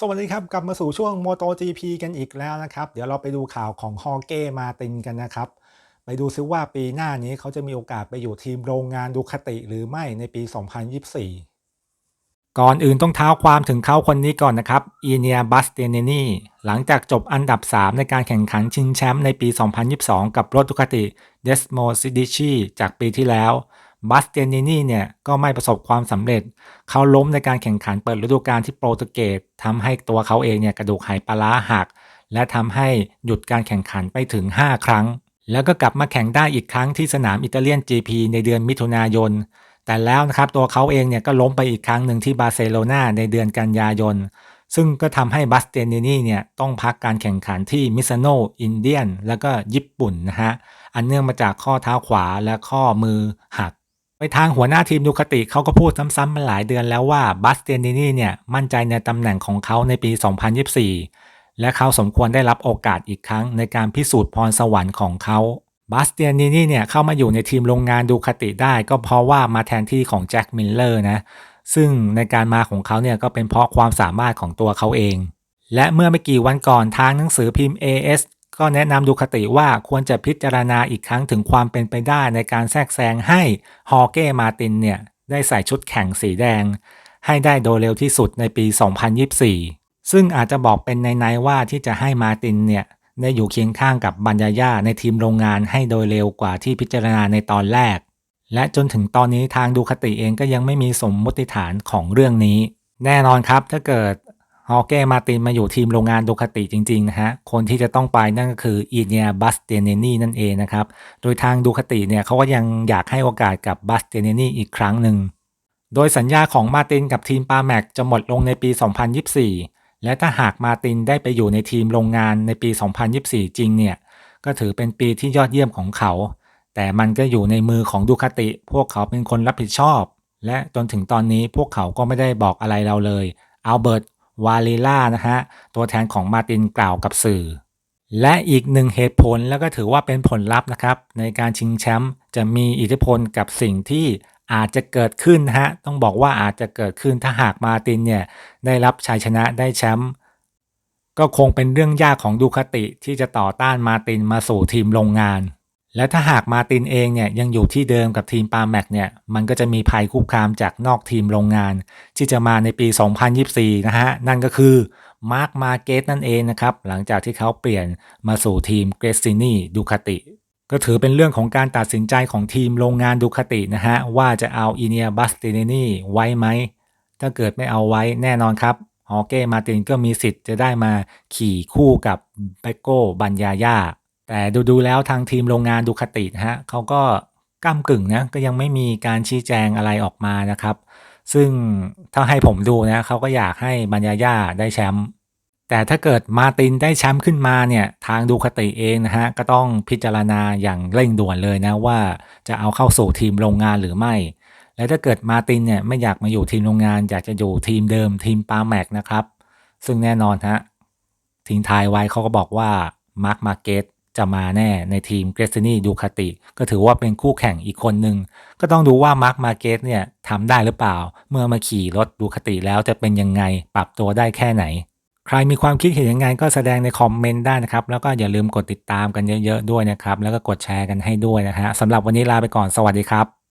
สวัสดีครับ กลับมาสู่ช่วง MotoGP กันอีกแล้วนะครับ เดี๋ยวเราไปดูข่าวของฮอเก้มาตินกันนะครับ ไปดูซิว่าปีหน้านี้เขาจะมีโอกาสไปอยู่ทีมโรงงานดูคาติหรือไม่ในปี 2024 ก่อนอื่นต้องเท้าความถึงเขาคนนี้ก่อนนะครับอีเนียบัสเตเนนีหลังจากจบอันดับ 3 ในการแข่งขันชิงแชมป์ในปี 2022 กับรถดูคาติเดสโมซิดิชีจากปีที่แล้ว บัสเตนินีเนี่ยก็ไม่ประสบความสำเร็จ เขาล้มในการแข่งขันเปิดฤดูกาลที่โปรตุเกสทำให้ตัวเขาเองเนี่ยกระดูกไหปลาร้าหัก และทำให้หยุดการแข่งขันไปถึง 5 ครั้ง แล้วก็กลับมาแข่งได้อีกครั้งที่สนามอิตาเลียน GP ในเดือนมิถุนายน แต่แล้วนะครับตัวเขาเองเนี่ยก็ล้มไปอีกครั้งหนึ่งที่บาร์เซโลนาในเดือนกันยายนซึ่งก็ทำให้บัสเตนินีเนี่ยต้องพักการแข่งขันที่มิซาโนอินเดียน แล้วก็ญี่ปุ่นนะฮะ อันเนื่องมาจากข้อเท้าขวาและข้อมือหัก ไปทางหัวหน้าทีมดูคติเขาก็พูดซ้ำๆมาหลายเดือนแล้วว่าบัสเตียนินี่เนี่ยมั่นใจในตำแหน่งของเขาในปี 2024 และเขาสมควรได้รับโอกาสอีกครั้งในการพิสูจน์พรสวรรค์ของเขาบัสเตียนินี่เนี่ยเข้ามาอยู่ในทีมโรงงานดูคติได้ ก็เพราะว่ามาแทนที่ของแจ็คมิลเลอร์นะซึ่งในการมาของเขาเนี่ยก็เป็นเพราะความสามารถของตัวเขาเอง และเมื่อไม่กี่วันก่อนทางหนังสือพิมพ์ AS ก็แนะนำดูคติว่าควรจะพิจารณาอีกครั้งถึงความเป็นไปได้ในการแทรกแซงให้ฮอเก้มาตินเนี่ยได้ใส่ชุดแข่งสีแดง ให้ได้โดยเร็วที่สุดในปี 2024 ซึ่งอาจจะบอกเป็นในๆว่าที่จะให้มาตินเนี่ยได้อยู่เคียงข้างกับบัญญาย่าในทีมโรงงานให้โดยเร็วกว่าที่พิจารณาในตอนแรก และจนถึงตอนนี้ทางดูคติเองก็ยังไม่มีสมมติฐานของเรื่องนี้ แน่นอนครับถ้าเกิด ฮอเก้มาตินมาอยู่ทีมโรงงานดูคติจริงๆนะฮะ คนที่จะต้องไปนั่นก็คืออีเนียบัสเตเนนี่นั่นเองนะครับ โดยทางดูคติเนี่ยเขาก็ยังอยากให้โอกาสกับบัสเตเนนี่อีกครั้งหนึ่ง โดยสัญญาของมาตินกับทีมปาแม็กจะหมดลงในปี 2024 และถ้าหากมาตินได้ไปอยู่ในทีมโรงงานในปี 2024 จริงเนี่ย ก็ถือเป็นปีที่ยอดเยี่ยมของเขา แต่มันก็อยู่ในมือของดูคติ พวกเขาเป็นคนรับผิดชอบ และจนถึงตอนนี้พวกเขาก็ไม่ได้บอกอะไรเราเลยอัลเบิร์ต วาลิล่านะฮะตัวแทนของมาตินกล่าวกับสื่อ และอีกหนึ่งเหตุผลแล้วก็ถือว่าเป็นผลลัพธ์นะครับ ในการชิงแชมป์จะมีอิทธิพลกับสิ่งที่อาจจะเกิดขึ้นนะฮะต้องบอกว่าอาจจะเกิดขึ้นถ้าหากมาตินเนี่ยได้รับชัยชนะได้แชมป์ก็คงเป็นเรื่องยากของดูคติที่จะต่อต้านมาตินมาสู่ทีมโรงงาน และถ้าหากมาตินเองเนี่ยยังอยู่ที่เดิมกับทีมปาแม็กเนี่ยมันก็จะมีภัยคุกคามจากนอกทีมโรงงาน ที่จะมาในปี 2024 นะฮะ นั่นก็คือมาร์คมาเกตนั่นเองนะครับ หลังจากที่เขาเปลี่ยนมาสู่ทีมเกรซินีดูคาติ ก็ถือเป็นเรื่องของการตัดสินใจของทีมโรงงานดูคาตินะฮะ ว่าจะเอาอีเนียบัสติเนนี่ไว้ไหม ถ้าเกิดไม่เอาไว้แน่นอนครับฮอเก้มาตินก็มีสิทธิ์จะได้มาขี่คู่กับเบโก้บัญญาย่า แต่ดูดูแล้วทางทีมโรงงานดูคตินะฮะเขาก็ก้ากึ่งนะก็ยังไม่มีการชี้แจงอะไรออกมานะครับ ซึ่งถ้าให้ผมดูนะเขาก็อยากให้บัญญาย่าได้แชมป์แต่ถ้าเกิดมาตินได้แชมป์ขึ้นมาเนี่ยทางดูคติเองนะฮะก็ต้องพิจารณาอย่างเร่งด่วนเลยนะว่าจะเอาเข้าสู่ทีมโรงงานหรือไม่ และถ้าเกิดมาตินเนี่ยไม่อยากมาอยู่ทีมโรงงาน อยากจะอยู่ทีมเดิมทีมปาแม็กนะครับ ซึ่งแน่นอนฮะทิ้งทายไว้เขาก็บอกว่ามาร์คมาเก็ต จะมาแน่ในทีมเกรซนี่ดูคาติ ก็ถือว่าเป็นคู่แข่งอีกคนหนึ่ง ก็ต้องดูว่ามาร์คมาเกตเนี่ยทำได้หรือเปล่า เมื่อมาขี่รถดูคติแล้วจะเป็นยังไงปรับตัวได้แค่ไหน ใครมีความคิดเห็นยังไงก็แสดงในคอมเมนต์ได้นะครับ แล้วก็อย่าลืมกดติดตามกันเยอะๆด้วยนะครับ แล้วก็กดแชร์กันให้ด้วยนะฮะสำหรับวันนี้ลาไปก่อนสวัสดีครับ